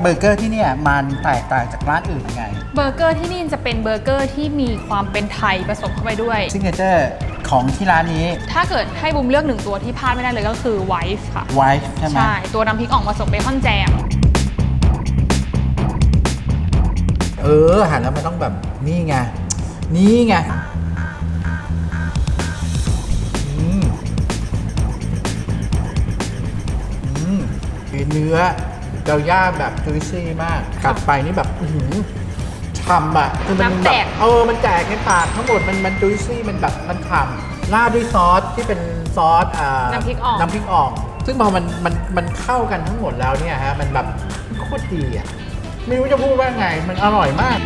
เบอร์เกอร์ที่เนี่ยมันแตกต่างจากร้านอื่นยังไงเบอร์เกอร์ที่นี่จะเป็นเบอร์เกอร์ที่มีความเป็นไทยผสมเข้าไปด้วย ซิงเกิลเจอร์ของที่ร้านนี้ถ้าเกิดให้บุมเลือกหนึ่งตัวที่พลาดไม่ได้เลยก็คือไวฟ์ค่ะ ไวท์ใช่ไหม ใช่ ตัวน้ำพริกอ่องผสมเบคอนแจม เออหันแล้วมันต้องแบบนี่ไง นี่ไงอืมอืมเนื้อ เราย่างแบบจุยซี่มากกัดไปนี่แบบอื้อหือฉ่ำอะคือมัน้ำแตกบบเออมันแตกในปากทั้งหมดมันมันจุยซี่มันแบบมันฉ่ำราดด้วยซอสที่เป็นซอสอ่าน้ำพริกอ่อง น้ำพริกอ่อง ซึ่งพอมันมันมันเข้ากันทั้งหมดแล้วเนี่ยฮะมันแบบโคตรดีอะไม่รู้จะพูดว่าไงมันอร่อยมาก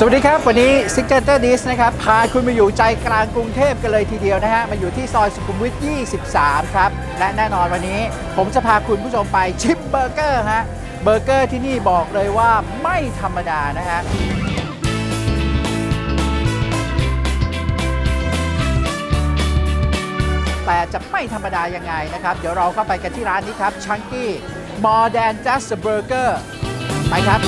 สวัสดีครับ วันนี้ s i g n a t u r e d i s นะครับ พาคุณมาอยู่ใจกลางกรุงเทพกันเลยทีเดียวนะฮะ มาอยู่ที่ซอยสุขุมวิท 23 ครับ และแน่นอนวันนี้ผมจะพาคุณผู้ชมไปชิมเบอร์เกอร์ฮะ เบอร์เกอร์ที่นี่บอกเลยว่าไม่ธรรมดานะฮะแต่จะไม่ธรรมดายังไงนะครับ เดี๋ยวเราก็ไปกันที่ร้านนี้ครับ Chunky More Than Just a Burger ไปครับ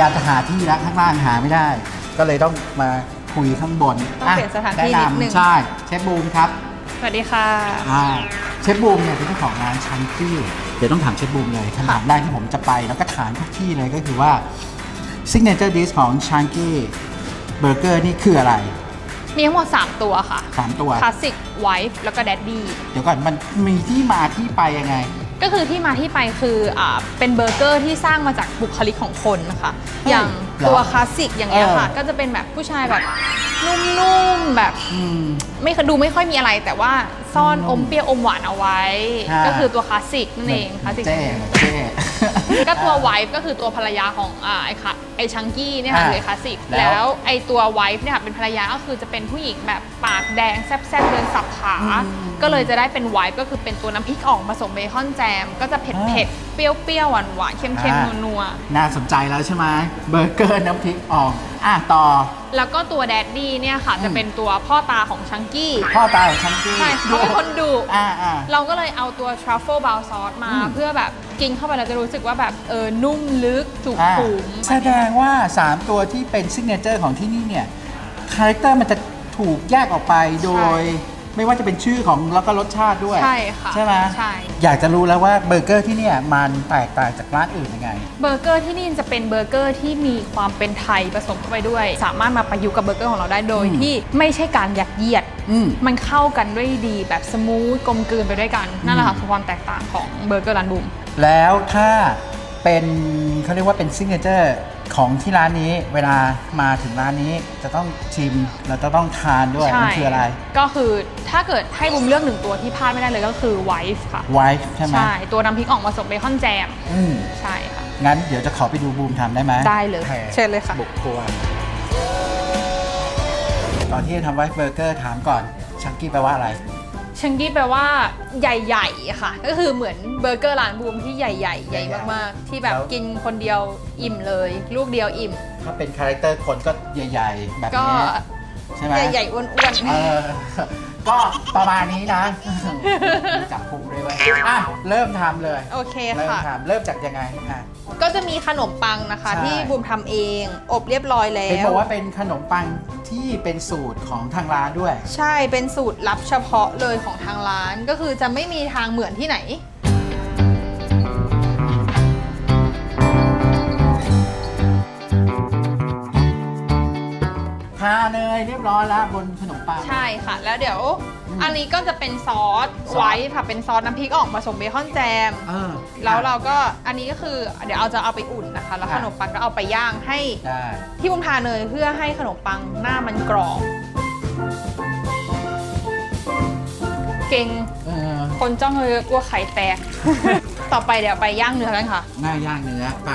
ยายามจะหาที่แล้วข้างล่างหาไม่ได้ ก็เลยต้องมาคุยข้างบนต้องเปลี่ยนสถานที่แะนิดนึง ใช่เชฟบูมครับสวัสดีค่ะ อ่าเชฟบูมเนี่ยเป็นเจ้าของร้านชันกี้เดี๋ยวต้องถามเชฟบูมเลยคำถามแรกที่ผมจะไปแล้วก็ถามทุกที่เลยก็คือว่า Signature Dish ของชันกี้เบอร์เกอร์นี่คืออะไร มีทั้งหมด 3 ตัวค่ะ3ตัว คลาสสิกไวฟ์แล้วก็แดดดี้เดี๋ยวก่อนมันมีที่มาที่ไปยังไง ก็คือที่มาที่ไปคืออ่าเป็นเบอร์เกอร์ที่สร้างมาจากบุคลิกของคนนะคะอย่างเหรอตัวคลาสสิกอย่างเงี้ยค่ะ เออ ก็จะเป็นแบบผู้ชายแบบนุ่มๆแบบอืม ไม่เคยดูไม่ค่อยมีอะไร แต่ว่าซ่อนนุ่อมมเปรี้ยวอมหวานเอาไว้ ฮะ ก็คือตัวคลาสสิกนั่นเองคลาสสิกเจ๊เจ๊ ก็ตัวไวฟ์ก็คือตัวภรรยาของอ่าไอ้ค่ะไอ้ชังกี้เนี่ยค่ะอ่าหรือคลาสสิกแล้วแล้วไอ้ตัวไวฟ์เนี่ยค่ะเป็นภรรยาก็คือจะเป็นผู้หญิงแบบปากแดงแซ่บๆเดินสับขา ก็เลยจะได้เป็นไวฟ์ก็คือเป็นตัวน้ำพริกอ่องผสมเบคอนแจม ก็จะเผ็ดเผ็ดๆเปรี้ยวๆหวานหวานๆเค็มๆนัวน่าสนใจแล้วใช่ไหมเบอร์เกอร์น้ำพริกอ่อง อะต่อๆแล้วก็ตัวแดดดี้เนี่ยค่ะ จะเป็นตัวพ่อตาของชังกี้ พ่อตาของชันกี้ใช่เขาเป็นคนดุอ่าอ่า เราก็เลยเอาตัว truffle brown sauce มาอืม เพื่อแบบกินเข้าไปเราจะรู้สึกว่าแบบเออนุ่มลึกจุกอ่าขุม แสดงว่า 3 ตัวที่เป็นซิกเนเจอร์ของที่นี่เนี่ย คาแรคเตอร์มันจะถูกแยกออกไปโดย ไม่ว่าจะเป็นชื่อของแล้วก็รสชาติด้วย ใช่ค่ะใช่ไหมใช่ อยากจะรู้แล้วว่าเบอร์เกอร์ที่เนี่ยมันแตกต่างจากร้านอื่นยังไง เบอร์เกอร์ที่นี่จะเป็นเบอร์เกอร์ที่มีความเป็นไทยผสมเข้าไปด้วย สามารถมาประยุกต์กับเบอร์เกอร์ของเราได้โดย อืม ที่ไม่ใช่การยัดเยียด อืม มันเข้ากันด้วยดีแบบสมูทกลมกลืนไปด้วยกัน นั่นแหละค่ะอืมคือความแตกต่างของเบอร์เกอร์ร้านบุม แล้วถ้าเป็นเขาเรียกว่าเป็นซิกเนเจอร์ ของที่ร้านนี้เวลามาถึงร้านนี้จะต้องชิมแล้วจะต้องทานด้วยใช่มันคืออะไร ก็คือถ้าเกิดให้บุมเลือกหนึ่งตัวที่พลาดไม่ได้เลยก็คือไวฟ์ค่ะไวท์ใช่ไหมใช่ตัวน้ำพริกอ่องผสมเบคอนแจมอืมใช่ค่ะ งั้นเดี๋ยวจะขอไปดูบูมทำได้ไหมได้เลยโอคเชิญเลยค่ะ บุกครัวก่อนที่จะทำไวท์เบอร์เกอร์ถามก่อนชังกี้แปลว่าอะไรชังกี้แปลว่าใหญ่ ๆ ค่ะ ก็คือเหมือนเบอร์เกอร์ร้านบูมที่ ใหญ่ๆ ใหญ่มากๆ ที่แบบแล้วกินคนเดียวอิ่มเลย ลูกเดียวอิ่มถ้าเป็นคาแรคเตอร์คนก็ใหญ่ ๆ แบบก็นี้ใช่ไหมใหญ่ๆอ้วนเออก็ประมาณนี้นะจับพุงด้วยเวยอะเริ่มทำเลยๆโอเคเริ่มค่ะทำเริ่มจากยังไงอะก็จะมีขนมปังนะคะใช่ที่บูมทำเอง อบเรียบร้อยแล้เห็นวบอกว่าเป็นขนมปังที่เป็นสูตรของทางร้านด้วย ใช่เป็นสูตรลับเฉพาะเลยของทางร้านก็คือจะไม่มีทางเหมือนที่ไหน ทาเนยเรียบร้อยแล้วบนขนมปัง ใช่ค่ะ แล้วเดี๋ยว อืมอันนี้ก็จะเป็นซอสซอส ไว้ค่ะเป็นซอสน้ำพริกอ่องผสมเบคอนแจม เออ แล้วเราก็อันนี้ก็คือเดี๋ยวเอาจะเอาไปอุ่นนะคะ แล้วค่ะ ขนมปังก็เอาไปย่างให้ได้ที่บุมทาเนยเพื่อให้ขนมปังหน้ามันกรอบเก่งเออคนจ้องเลยกลัวไข่แตก ต่อไปเดี๋ยวไปย่างเนื้อกันค่ะ หน้าย่างเนื้อไป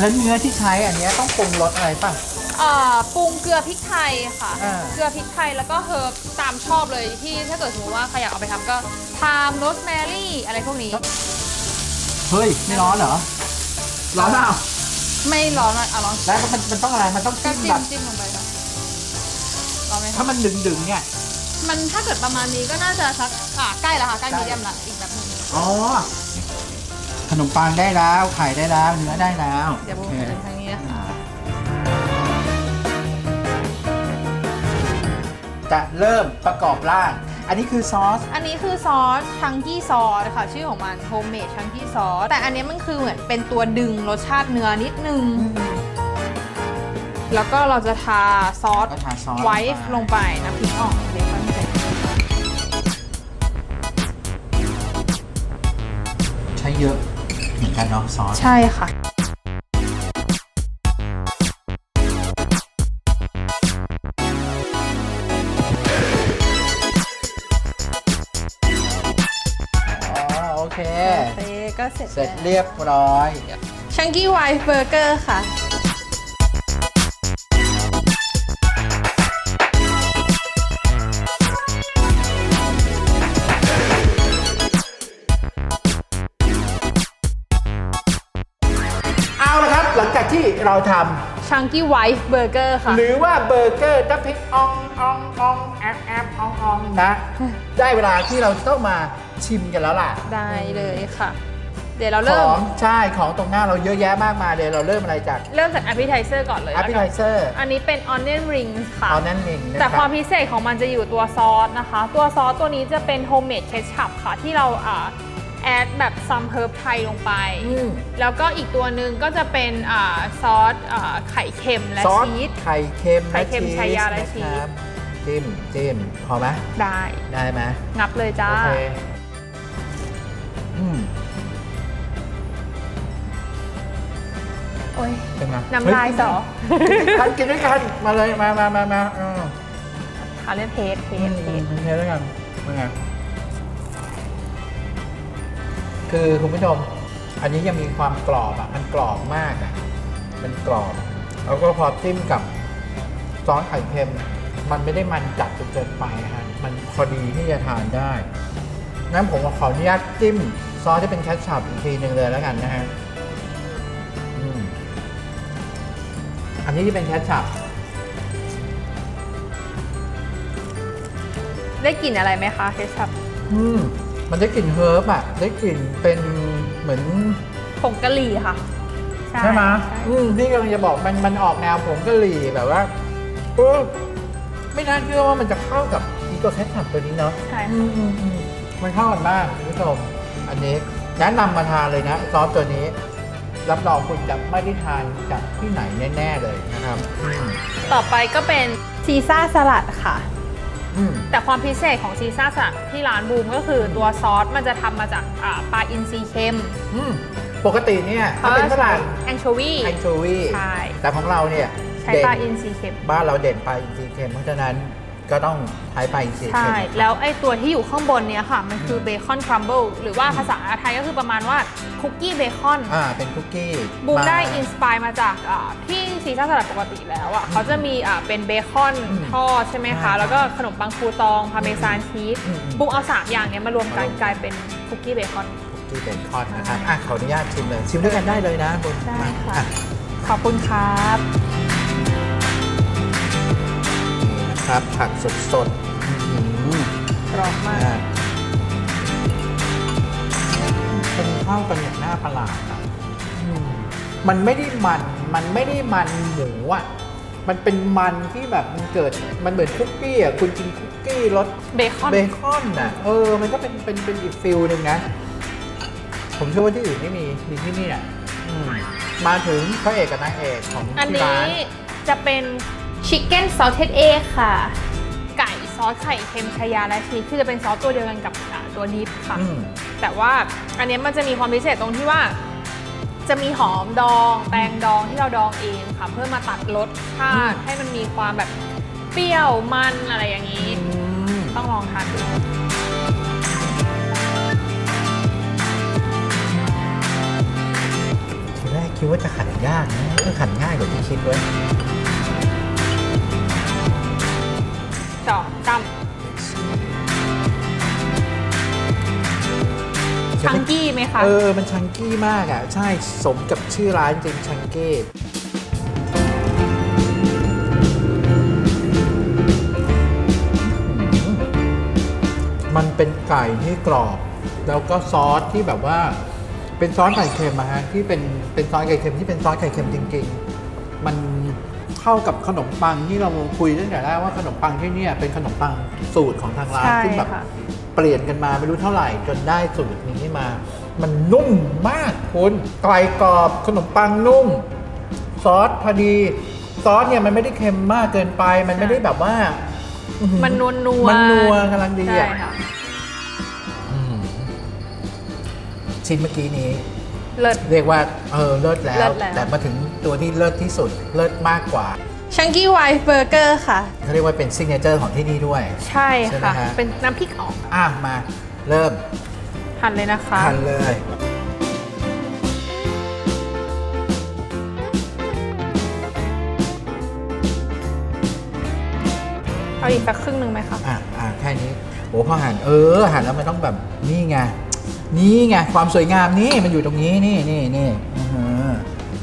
แล้วเนื้อที่ใช้อันเนี้ยต้องปรุงรสอะไรป่ะ เอ่อปรุงเกลือพริกไทยค่ะ อ่า เกลือพริกไทยแล้วก็เฮิร์บตามชอบเลยที่ถ้าเกิดสมมติว่าใครอยากเอาไปทำก็ทามโรสแมรี่อะไรพวกนี้ เฮ้ยไม่ร้อนเหรอ ร้อนเปล่าไม่ร้อนอะอะลองแล้วมันมันต้องอะไรมันต้องก็จิ้มจิ้แบมบจิ้มลงไปค่ะร้อนไหมถ้าคะมันดึงดึงๆเนี่ยมันถ้าเกิดประมาณนี้ก็น่าจะสักอะใกล้แล้วค่ะใกล้มีเดียมละอีกแบบหนึงอ๋อ ขนมปังได้แล้วไข่ได้แล้วเนื้อได้แล้วเดี๋ยวบุ้โองเคเป็นทางนี้นะคะจะเริ่มประกอบร่าง อันนี้คือซอส อันนี้คือซอสชังกี้ซอสค่ะชื่อของมันโฮมเมดชังกี้ซอสแต่อันนี้มันคือเหมือนเป็นตัวดึงรสชาติเนื้อนิดนึง แล้วก็เราจะทาซอสก็ทาซอสไวท์ลงไปน้ำพริกอ่องเบคอนเสร็จใช้เยอะ เหมือนกันเนาะซอส ใช่ค่ะ อ๋อโอเค โอเค ก็เสร็จเสร็จเรียบร้อย ชังกี้ไวท์เบอร์เกอร์ค่ะ ที่เราทชังกี้ไวท์เบอร์เกอร์ำค่ะหรือว่าเบอร์เกอร์น้ำพริกอองอองอองแอบแอบอองอองนะ ได้เวลาที่เราต้องมาชิมกันแล้วล่ะได้เลยค่ะ เดี๋ยวเราขเริ่อมงใช่ของตรงหน้าเราเยอะแยะมากมายเลยเราเริ่มอะไรจากเริ่มจาก appetizer ก่อนเลย a p p e t i z e r อันนี้เป็น onion rings ค่ะ เอานั่นเองนะแต่คควารัมบพิเศษของมันจะอยู่ตัวซอสนะคะ ตัวซอสตัวนี้จะเป็น homemade ketchup ค่ะ ที่เราอ่า แอดแบบซัมเฮิร์บไทยลงไป อืม แล้วก็อีกตัวหนึ่งก็จะเป็นอ่าซอสอ่าไข่เค็มและซอสชีส ไข่เค็มไข่เค็มและชายาและชีส นะครับจิ้มจิ้มพอไหมได้ ได้ไหมงับเลยจ้า โอเคอืมโอ้ย เป็นไงน้ำลายสอเฮ้ยกินด้วยกันมาเลยมามามามาอืมเขาเรียกเทสเทอืสมเทอืมสเทด้วยกันเป็นไง คือคุณผู้ชม อันนี้ยังมีความกรอบอะ มันกรอบมากอะ มันกรอบ แล้วก็พอจิ้มกับซอสไข่เค็ม มันไม่ได้มันจัดจนเกินไปฮะ มันพอดีที่จะทานได้งั้นผมขออนุญาตจิ้มซอสที่เป็นแคชชัพอีกทีหนึ่งเลยแล้วกันนะฮะอืมอันนี้ที่เป็นแคชชัพได้กลิ่นอะไรไหมคะเคชัพอืม มันได้กลิ่นเฮิร์บอะได้กลิ่นเป็นเหมือนผงกะหรี่ค่ะ ใช่ไหมใช่อืมที่กำลังจะบอกมันมันออกแนวผงกะหรี่แบบว่าเออไม่น่าเชื่อว่ามันจะเข้ากับอีโกแคทชัพตัวนี้เนาะใช่อืมอืมอืมมันเข้ากันมากคุณผู้ชมอันนี้แนะนำมาทานเลยนะซอสตัวนี้ รับรองคุณจะไม่ได้ทานจากที่ไหนแน่ ๆ เลยนะครับอืมต่อไปก็เป็นซีซ่าสลัดค่ะ อืม แต่ความพิเศษของซีซ่าสลัดที่ร้านบูมก็คือตัวซอสมันจะทำมาจากอ่าปลาอินทรีเค็มอืม ปกติเนี่ยถ้าเป็นฝรั่งแองโชวี แองโชวีใช่ แต่ของเราเนี่ยใช้เด่นปลาอินทรีเค็มบ้านเราเด่นปลาอินทรีย์เค็มเพราะฉะนั้น ก็ต้องใช้ปลาอินทรีย์ใช่เค็มแล้วไอ้ตัวที่อยู่ข้างบนเนี้ยค่ะ มันคือเบคอนครัมเบิลหรือว่าภาษาไทยก็คือประมาณว่าคุกกี้เบคอน อ่า เป็นคุกกี้บูมได้า อินสปายมาจากอ่าที่ซีซ่าสลัดปกติแล้วอะเขาจะมีอ่าเป็นเบคอนอืมทอดใช่ไหมใช่คะแล้วก็ขนมปังคูตองพาเมซานชีสอืมอืมบูมเอาสามอย่างเนี้ยมารวมกันมารวมกลายเป็นคุกกี้เบคอน คุกกี้เบคอนนะครับ อะขออนุญาตชิมเลย ชิมด้วยกันได้เลยนะบุญได้มาค่ะ อ่ขอบคุณครับ นี่นะครับ ผักสดสดๆอื้อหือกรอบมากอะเป็นข้าวกันอย่างน่าประหลาดอะอืมมันไม่ได้มัน มันไม่ได้มันหมูอะ มันเป็นมันที่แบบมันเกิด มันเหมือนคุกกี้อะ คุณกินคุกกี้รสเบคอน เบคอนน่ะ เออ มันก็เป็นเป็นเป็นอีกฟิลหนึ่งนะ ผมเชื่อว่าที่อื่นไม่มี มีที่นี่อะอืมมาถึงพระเอกกับนางเอกของอันที่นี้ร้านจะเป็น ชิคเก้นซอสเท d เอกค่ะ ไก่ซอสไข่เค็มชายาและชีสคือจะเป็นซอสตัวเดียวกันกับอ่าตัวดิฟค่ะ อืม แต่ว่าอันเนี้ยมันจะมีความพิเศษตรงที่ว่า จะมีหอมดอง แตงดองที่เราดองเองค่ะ เพื่อมาตัดรสชาติอืมให้มันมีความแบบเปรี้ยวมันอะไรอย่างนี้อืมต้องลองทานดูทีแรกคิดว่าจะหั่นยากนะก็หั่นง่ายกว่าที่คิดเว้ย ชังกี้ไหมคะ เออ มันชังกี้มากอะ ใช่สมกับชื่อร้านจริงชังกี้มันเป็นไก่ที่กรอบ แล้วก็ซอสที่แบบว่า เป็นซอสไก่เค็มอะฮะที่เป็นเป็นซอสไก่เค็มที่เป็นซอสไก่เค็มจริงๆ มันเข้ากับขนมปังที่เราคุยตั้งแต่แรกว่าขนมปังที่เนี่ยเป็นขนมปังสูตรของทางร้านใช่ซึ่งแบบค่ะ เปลี่ยนกันมาไม่รู้เท่าไหร่จนได้สูตรนี้มา มันนุ่มมากคุณไก่กรอบขนมปังนุ่ม ซอสพอดี ซอสเนี่ยมันไม่ได้เค็มมากเกินไป มันไม่ได้แบบว่าอื้อหือมันนวลนัวมันนัวกำลังดีใช่อะค่ะอืมชิ้นเมื่อกี้นี้เลิศเรียกว่าเออเลิศแล้เลิวศแล้ว แต่มาถึงตัวที่เลิศที่สุด เลิศมากกว่า ชังกี้ไวท์เบอร์เกอร์ค่ะ เขาเรียกว่าเป็นซิกเนเจอร์ของที่นี่ด้วย ใช่ใช่ไหมค่ะ ฮะ เป็นน้ำพริกอ่องอะมาเริ่มหั่นเลยนะคะทานเลย เอาอีกสักครึ่งหนึ่งไหมคะ อะอะแค่นี้โอ้พอหันเออหันแล้วมันต้องแบบนี่ไงนี่ไงความสวยงามนี่มันอยู่ตรงนี้นี่นี่นี่อือหือ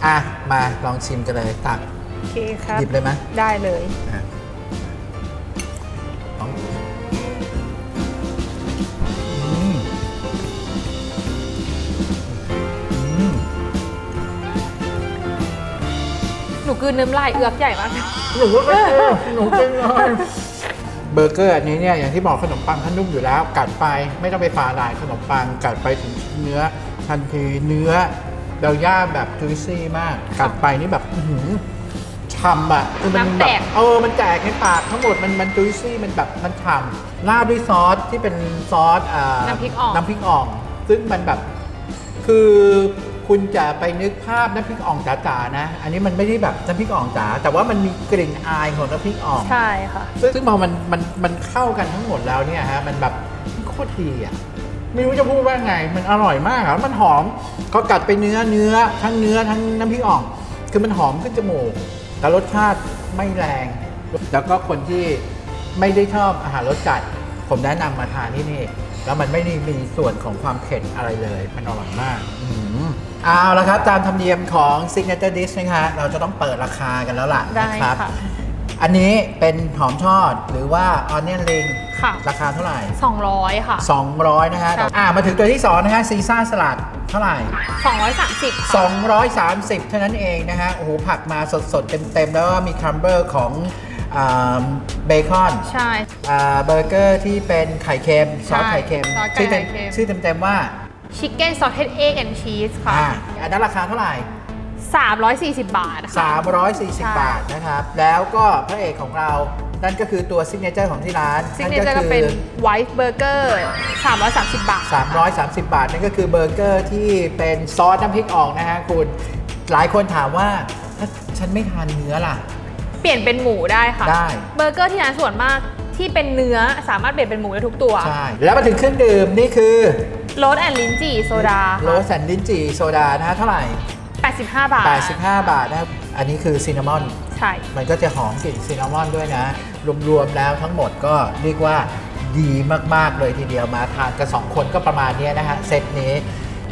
อะมาลองชิมกันเลยตัก โอเคครับ หยิบเลยไหมได้เลย อะลองอืมอืมหนูกลืนน้ำลายเอือกใหญ่มาก หนูก็ไม่เจอหนูเป็นเลยเบอร์เกอร์อันนี้เนี่ยอย่างที่บอกขนมปังท่านนุ่มอยู่แล้ว กัดไปไม่ต้องไปฝ่าลายขนมปังกัดไปถึงเนื้อทันทีเนื้อเราย่างแบบจุยซี่มาก กัดไปนี่แบบอื้อหือ ฉ่ำอะคือมันน้ำแบแตบก เออมันแตกในปากทั้งหมดมันมันจุยซี่มันแบบมันฉ่ำราดด้วยซอสที่เป็นซอสอ่าน้ำพริกอ่อง น้ำพริกอ่อง ซึ่งมันแบบ คือคุณจะไปนึกภาพน้ำพริกอ่องจ๋าๆนะ อันนี้มันไม่ได้แบบน้ำพริกอ่องจ๋าแต่ว่ามันมีกลิ่นอายของน้ำพริกอ่อง ใช่ค่ะ ซึ่งซึ่งพอมันมันมันเข้ากันทั้งหมดแล้วเนี่ยฮะมันแบบโคตรดีอะไม่รู้จะพูดว่าไง มันอร่อยมากอะแล้วมันหอมเขากัดไปเนื้อเนื้อทั้งเนื้อทั้งน้ำพริกอ่อง คือมันหอมขึ้นจมูก แต่รสชาติไม่แรง แล้วก็คนที่ไม่ได้ชอบอาหารรสจัด ผมแนะนำมาทานที่นี่ แล้วมันไม่ได้มีส่วนของความเผ็ดอะไรเลย มันอร่อยมากอืมเอาละครับ ตามธรรมเนียมของ Signature Dish นะคะ เราจะต้องเปิดราคากันแล้วล่ะได้นะครับ ค่ะ อันนี้เป็นหอมทอดหรือว่า onion ring ค่ะ ราคาเท่าไหร่ 200 ค่ะ 200 นะฮะครับ อ่ามาถึงตัวที่ 2 นะฮะซีซ่าสลัดเท่าไหร่ 230 ค่ะ 230 เท่านั้นเองนะฮะโอ้โหผักมาสดๆ เต็มๆ แล้วก็มีครัมเบอร์ของเบคอนใช่เบอร์เกอร์ที่เป็นไข่เค็มซอสไข่เค็มซอสไข่ชื่อเต็มเค็มชื่อเต็มๆว่า ชิคเก้นซอสเทดเอ็กแอนชีสค่ะ อ่าอันนั้นราคาเท่าไหร่ 340 บาทค่ะ 340ใช่บาทนะครับ แล้วก็พระเอกของเรา นั่นก็คือตัวซิกเนเจอร์ของที่ร้านซิกเนเจอร์ก็เป็นไวท์เบอร์เกอร์330 บาท 330 บาท นั่นก็คือเบอร์เกอร์ที่เป็นซอสน้ำพริกอ่องนะฮะคุณ หลายคนถามว่าถ้าฉันไม่ทานเนื้อล่ะ เปลี่ยนเป็นหมูได้ค่ะ ได้ เบอร์เกอร์ที่ร้านส่วนมากที่เป็นเนื้อสามารถเปลี่ยนเป็นหมูได้ทุกตัว ใช่ แล้วมาถึงเครื่องดื่มนี่คือโรสแอนด์ลินจีโซดาโรสแอนดินจีโซดานะฮะเท่าไหร่ 85 บาท 85 บาทนะครับอันนี้คือซินนามอน ใช่ มันก็จะหอมกลิ่นซินนามอนด้วยนะ รวมๆแล้วทั้งหมดก็เรียกว่าดีมากๆเลยทีเดียวมาทานกันสองคนก็ประมาณเนี้ยนะฮะเซตนี้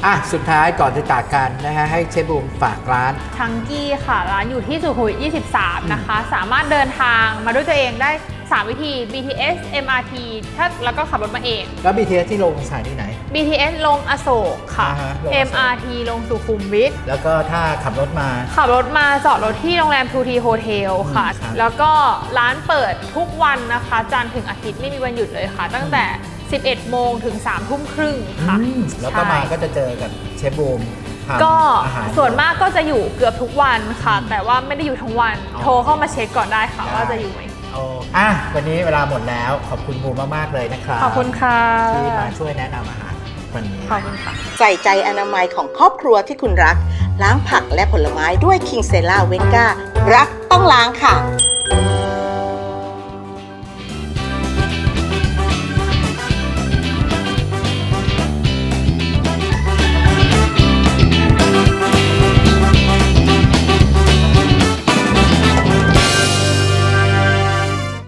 อะ สุดท้ายก่อนจะจากกันนะฮะให้เชฟบูมฝากร้านชังกี้ค่ะ ร้านอยู่ที่สุขุมวิท23 นะคะ สามารถเดินทางมาด้วยตัวเองได้ 3 วิธี BTS MRT ถ้าแล้วก็ขับรถมาเอง แล้ว BTS ที่ลงสถานีไหน BTS ลงอโศกค่ะ อ่าฮะลงอโศก MRT ลงสุขุมวิท แล้วก็ถ้าขับรถมา ขับรถมาจอดรถที่โรงแรมทูทีโฮเทลค่ะ อืมครับ แล้วก็ร้านเปิดทุกวันนะคะ จันทร์ถึงอาทิตย์ไม่มีวันหยุดเลยค่ะ ตั้งแต่ 11 โมงถึง 3 ทุ่มครึ่งค่ะอืมแล้วก็ใช่มาก็จะเจอกับเชฟบูมทำก็อาหาร ส่วนมากก็จะอยู่เกือบทุกวันค่ะ แต่ว่าไม่ได้อยู่ทั้งวัน อ๋อโทรเข้ามาเช็คก่อนได้ค่ะได้ ว่าจะอยู่ไหม โอ้อะวันนี้เวลาหมดแล้วขอบคุณบูมมาก ๆ เลยนะครับขอบคุณค่ะ ที่มาช่วยแนะนำอาหารวันนี้ ขอบคุณค่ะ ใส่ใจอนามัยของครอบครัวที่คุณรัก ล้างผักและผลไม้ด้วยคิงเซล่าเวนการักต้องล้างค่ะ